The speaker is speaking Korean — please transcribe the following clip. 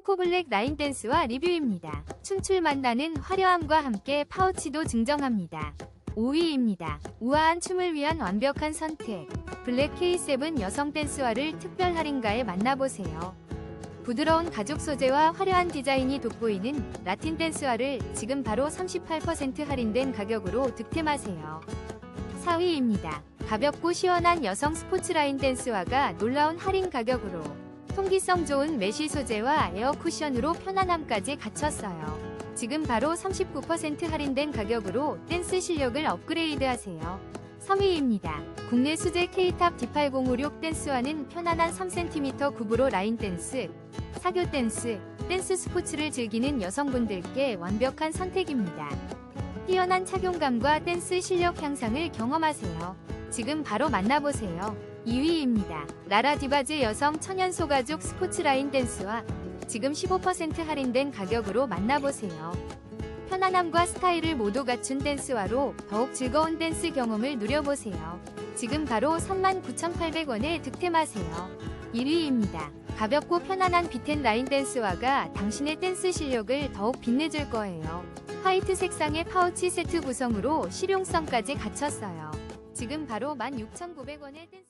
코코블랙 라인 댄스와 리뷰입니다. 춤출 만나는 화려함과 함께 파우치도 증정합니다. 5위입니다. 우아한 춤을 위한 완벽한 선택. 블랙 K7 여성 댄스화를 특별 할인가에 만나보세요. 부드러운 가죽 소재와 화려한 디자인이 돋보이는 라틴 댄스화를 지금 바로 38% 할인된 가격으로 득템하세요. 4위입니다. 가볍고 시원한 여성 스포츠라인 댄스화가 놀라운 할인 가격으로 통기성 좋은 메쉬 소재와 에어 쿠션으로 편안함까지 갖췄어요. 지금 바로 39% 할인된 가격으로 댄스 실력을 업그레이드하세요. 3위입니다. 국내 수제 K-탑 D8056 댄스화는 편안한 3cm 굽으로 라인 댄스, 사교 댄스, 댄스 스포츠를 즐기는 여성분들께 완벽한 선택입니다. 뛰어난 착용감과 댄스 실력 향상을 경험하세요. 지금 바로 만나보세요. 2위입니다. 라라 디바즈 여성 천연 소가죽 스포츠 라인 댄스와 지금 15% 할인된 가격으로 만나보세요. 편안함과 스타일을 모두 갖춘 댄스화로 더욱 즐거운 댄스 경험을 누려보세요. 지금 바로 39,800원에 득템하세요. 1위입니다. 가볍고 편안한 비텐 라인 댄스화가 당신의 댄스 실력을 더욱 빛내줄 거예요. 화이트 색상의 파우치 세트 구성으로 실용성까지 갖췄어요. 지금 바로 16,900원의 댄스